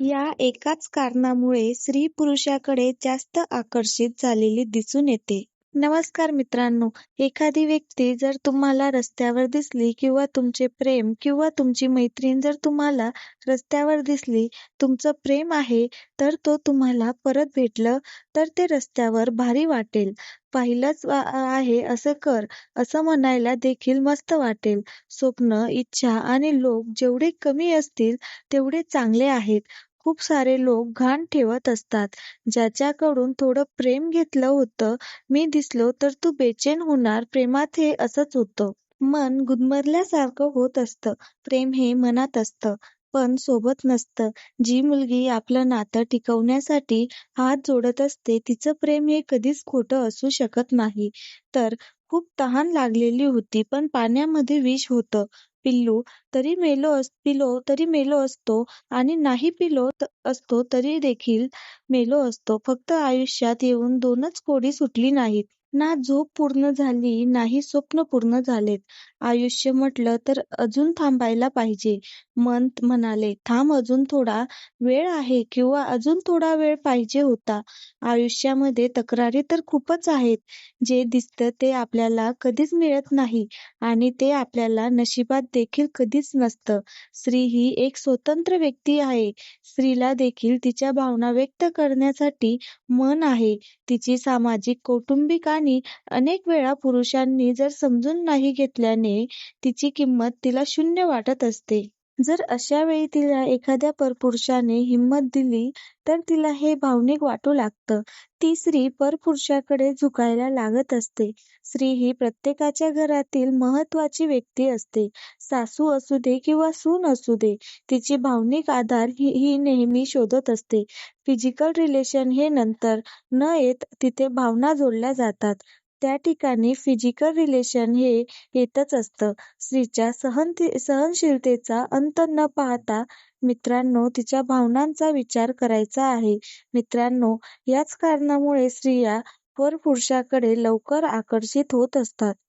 या एकाच कारणामुळे स्त्री पुरुषाकडे जास्त आकर्षित झालेली दिसून येते. नमस्कार मित्रांनो, एखादी व्यक्ती जर तुम्हाला रस्त्यावर दिसली किंवा तुमचे प्रेम किंवा तुमची मैत्रीण जर तुम्हाला रस्त्यावर दिसली, तुमचं प्रेम आहे तर तो तुम्हाला परत भेटलं तर ते रस्त्यावर भारी वाटेल. पाहिलंच आहे असं कर असं म्हणायला देखील मस्त वाटेल. स्वप्न, इच्छा आणि लोक जेवढे कमी असतील तेवढे चांगले आहेत. खूप सारे लोक घाण ठेवत असतात. ज्याच्याकडून थोडं प्रेम घेतलं होतं, मी दिसलो तर तू बेचैन होणार प्रेमात हे असंच होतं. मन गुदमरल्यासारखं होत असतं. प्रेम हे मनात असतं, पण सोबत नसतं. जी मुलगी आपलं नातं टिकवण्यासाठी हात जोडत असते तिचं प्रेम हे कधीच खोटं असू शकत नाही. तर खूप तहान लागलेली होती पण पाण्यामध्ये विष होतं. पिल्लू तरी मेलो पिलो तरी मेलो असतो आणि नाही पिलो असतो तरी देखील मेलो असतो. फक्त आयुष्यात येऊन दोनच कोडी सुटली नाहीत. ना झोप पूर्ण झाली, नाही स्वप्न पूर्ण झालेत. आयुष्य म्हटलं तर अजून थांबायला पाहिजे. मन म्हणाले, थांब अजून थोडा वेळ आहे किंवा अजून थोडा वेळ पाहिजे होता. आयुष्यामध्ये तक्रारी तर खूपच आहेत. जे दिसतं ते आपल्याला कधीच मिळत नाही आणि ते आपल्याला नशिबात देखील कधीच नसतं. स्त्री ही एक स्वतंत्र व्यक्ती आहे. स्त्रीला देखील तिच्या भावना व्यक्त करण्यासाठी मन आहे. तिची सामाजिक, कौटुंबिक आणि अनेक वेळा पुरुषांनी जर समजून नाही घेतल्याने तिची किंमत तिला शून्य वाटत असते. जर अशा वेळी तिला एखाद्या परपुरुषाने हिंमत दिली तर तिला हे भावनिक वाटू लागतं. ती स्त्री परपुरुषाकडे झुकायला लागत असते. स्त्री ही प्रत्येकाच्या घरातील महत्वाची व्यक्ती असते. सासू असू दे किंवा सून असू दे, तिची भावनिक आधार ही नेहमी शोधत असते. फिजिकल रिलेशन हे नंतर न येत तिथे भावना जोडल्या जातात. त्या ठिकाणी फिजिकल रिलेशन हे येतच असतं. स्त्रीच्या सहन सहनशीलतेचा अंत न पाहता मित्रांनो तिच्या भावनांचा विचार करायचा आहे. मित्रांनो, याच कारणामुळे स्त्रिया पर पुरुषाकडे लवकर आकर्षित होत असतात.